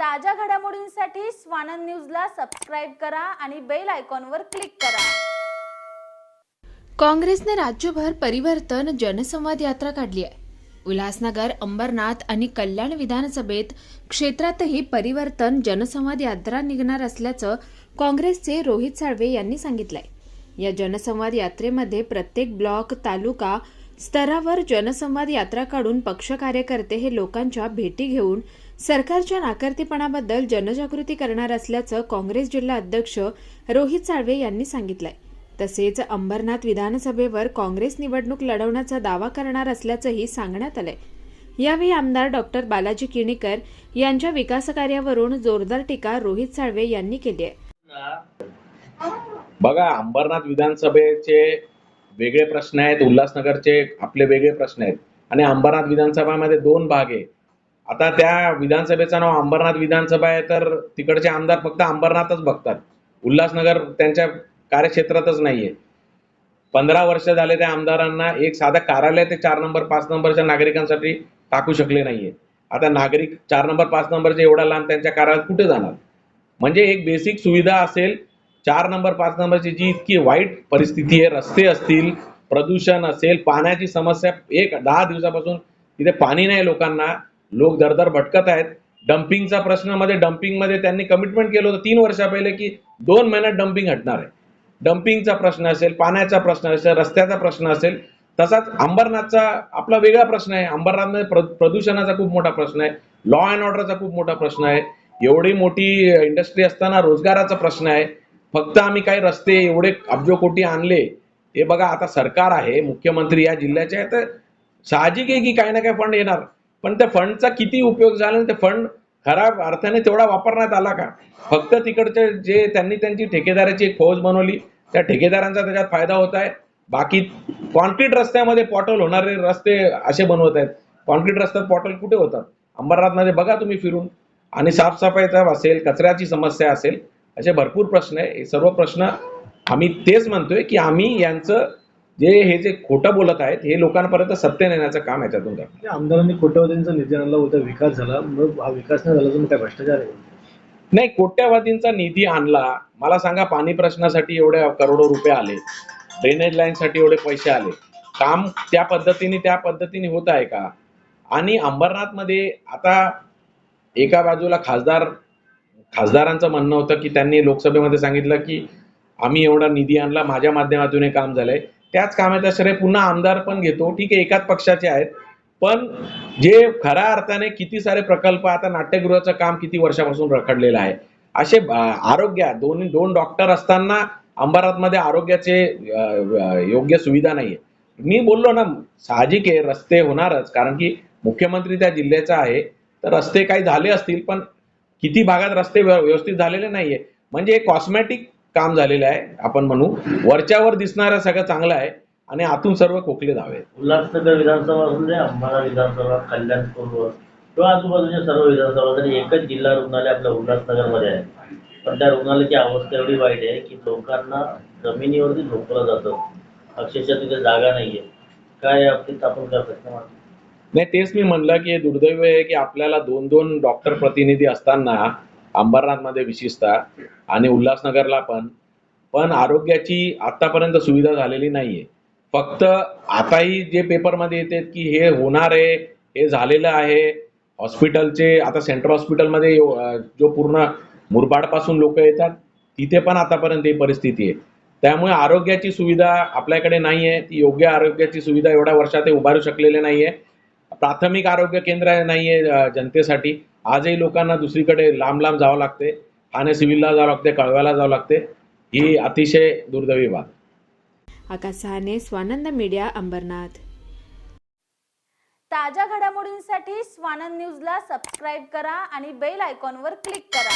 ताज्या घडामोडींसाठी स्वानंद न्यूजला सबस्क्राईब करा आणि बेल आयकॉनवर क्लिक करा. काँग्रेसने राज्यभर परिवर्तन जनसंवाद यात्रा काढली आहे. उल्हासनगर अंबरनाथ आणि कल्याण विधानसभेत क्षेत्रातही परिवर्तन जनसंवाद यात्रा निघणार असल्याचं काँग्रेसचे रोहित साळवे यांनी सांगितलंय. या जनसंवाद यात्रेमध्ये प्रत्येक ब्लॉक तालुका स्तरावर जनसंवाद यात्रा काढून पक्ष कार्यकर्ते हे लोकांच्या भेटी घेऊन सरकारच्या नाकर्तेपणाबद्दल जनजागृती करणार असल्याचं काँग्रेस जिल्हा अध्यक्ष रोहित साळवे यांनी सांगितलंय. तसेच अंबरनाथ विधानसभेवर काँग्रेस निवडणूक लढवण्याचा दावा करणार असल्याचंही सांगण्यात आलंय. यावेळी आमदार डॉक्टर बालाजी किणीकर यांच्या विकासकार्यावरून जोरदार टीका रोहित साळवे यांनी केली आहे. बघा अंबरनाथ विधानसभेचे वेगळे प्रश्न आहेत उल्हासनगरचे आपले वेगळे प्रश्न आहेत. आणि अंबरनाथ विधानसभामध्ये दोन भाग आहे आता त्या विधानसभेचं नाव अंबरनाथ विधानसभा आहे तर तिकडचे आमदार फक्त अंबरनाथच बघतात. उल्हासनगर त्यांच्या कार्यक्षेत्रातच नाहीये. पंधरा वर्ष झाले त्या आमदारांना एक साधं कार्यालय ते चार नंबर पाच नंबरच्या नागरिकांसाठी टाकू शकले नाहीये. आता नागरिक चार नंबर पाच नंबरचे एवढा लांब त्यांच्या कार्यालयात कुठे जाणार? म्हणजे एक बेसिक सुविधा असेल चार नंबर पाच नंबरची जी इतकी वाईट परिस्थिती आहे रस्ते असतील प्रदूषण असेल पाण्याची समस्या एक दहा दिवसापासून तिथे पाणी नाही लोकांना लोक दरदर भटकत आहेत. डम्पिंगचा प्रश्नमध्ये डम्पिंगमध्ये त्यांनी कमिटमेंट केलं होतं तीन वर्षा पहिले की दोन महिन्यात डम्पिंग हटणार आहे. डम्पिंगचा प्रश्न असेल पाण्याचा प्रश्न असेल रस्त्याचा प्रश्न असेल तसाच अंबरनाथचा आपला वेगळा प्रश्न आहे. अंबरनाथमध्ये प्र प्रदूषणाचा खूप मोठा प्रश्न आहे. लॉ अँड ऑर्डरचा खूप मोठा प्रश्न आहे. एवढी मोठी इंडस्ट्री असताना रोजगाराचा प्रश्न आहे. फक्त आम्ही काही रस्ते एवढे अब्जो कोटी आणले हे बघा आता सरकार आहे मुख्यमंत्री या जिल्ह्याचे आहे तर साहजिक आहे की काही ना काही फंड येणार. पण त्या फंडचा किती उपयोग झाला आणि ते फंड खराब अर्थाने तेवढा वापरण्यात आला का? फक्त तिकडचे जे त्यांनी त्यांची ठेकेदाराची एक फौज बनवली त्या ठेकेदारांचा त्याच्यात फायदा होत आहे. बाकी कॉन्क्रीट रस्त्यामध्ये पॉटल होणारे रस्ते असे बनवत आहेत. कॉन्क्रीट रस्त्यात पॉटल कुठे होतात अंबरनाथमध्ये बघा तुम्ही फिरून. आणि साफसफाईचा असेल कचऱ्याची समस्या असेल असे भरपूर प्रश्न आहे. हे सर्व प्रश्न आम्ही तेच म्हणतोय की आम्ही यांचं जे हे जे खोटं बोलत आहेत हे लोकांपर्यंत सत्य नेण्याचं काम याच्यातून करतो त्या आमदारांनी कोट्यवधींचा निधी आणला होता विकास झाला मग हा विकास नाही झाला तर मग काय भ्रष्टाचार आहे? नाही कोट्यावधींचा निधी आणला. मला सांगा पाणी प्रश्नासाठी एवढे करोडो रुपये आले. ड्रेनेज लाईनसाठी एवढे पैसे आले. काम त्या पद्धतीने त्या पद्धतीने होत आहे का? आणि अंबरनाथमध्ये आता एका बाजूला खासदार खासदारांचं म्हणणं होतं की त्यांनी लोकसभेमध्ये सांगितलं की आम्ही एवढा निधी आणला माझ्या माध्यमातून हे काम झालंय. त्याच कामाचा श्रेय पुन्हा आमदार पण घेतो. ठीक आहे एकाच पक्षाचे आहेत. पण जे खऱ्या अर्थाने किती सारे प्रकल्प आता नाट्यगृहाचं काम किती वर्षापासून रखडलेलं आहे. असे आरोग्य दोन दोन डॉक्टर असताना अंबारातमध्ये आरोग्याचे योग्य सुविधा नाहीये. मी बोललो ना साहजिक आहे रस्ते होणारच. कारण की मुख्यमंत्री त्या जिल्ह्याचा आहे. तर रस्ते काही झाले असतील पण किती भागात रस्ते व्यवस्थित झालेले नाहीये. म्हणजे कॉस्मॅटिक काम झालेलं आहे. आपण म्हणू वरच्यावर दिसणारं सगळं चांगलं आहे आणि आतून सर्व खोकले धावे. उल्हासनगर विधानसभा असू दे अंबाला विधानसभा कल्याण पूर्व किंवा आजूबाजूच्या सर्व विधानसभा जरी एकच जिल्हा रुग्णालय आपल्या उल्हासनगरमध्ये आहे. पण त्या रुग्णालयाची अवस्था एवढी वाईट आहे की लोकांना जमिनीवरती झोपलं जातं. अक्षरशः तिथे जागा नाहीये. काय बाबतीत आपण मांडतो? नाही तेच मी म्हणलं की हे दुर्दैव आहे की आपल्याला दोन दोन डॉक्टर प्रतिनिधी असताना अंबरनाथमध्ये विशेषतः आणि उल्हासनगरला पण. पण आरोग्याची आतापर्यंत सुविधा झालेली नाहीये. फक्त आताही जे पेपरमध्ये येते की हे होणार आहे हे झालेलं आहे. हॉस्पिटलचे आता सेंट्रल हॉस्पिटलमध्ये जो पूर्ण मुरबाडपासून लोक येतात तिथे पण आतापर्यंत ही परिस्थिती आहे. त्यामुळे आरोग्याची सुविधा आपल्याकडे नाही आहे ती योग्य आरोग्याची सुविधा एवढ्या वर्षात उभारू शकलेले नाही आहे प्राथमिक आरोग्य केंद्र नाही आहे जनतेसाठी. आजही लोकांना दुसरीकडे लांब लांब जावं लागते. ठाणे सिव्हिलला जावं लागते कळव्याला जावं लागते. ही अतिशय दुर्दैवी बाब. आकाश सहाने स्वानंद मीडिया अंबरनाथ. ताज्या घडामोडींसाठी स्वानंद न्यूजला सबस्क्राईब करा आणि बेल आयकॉनवर क्लिक करा.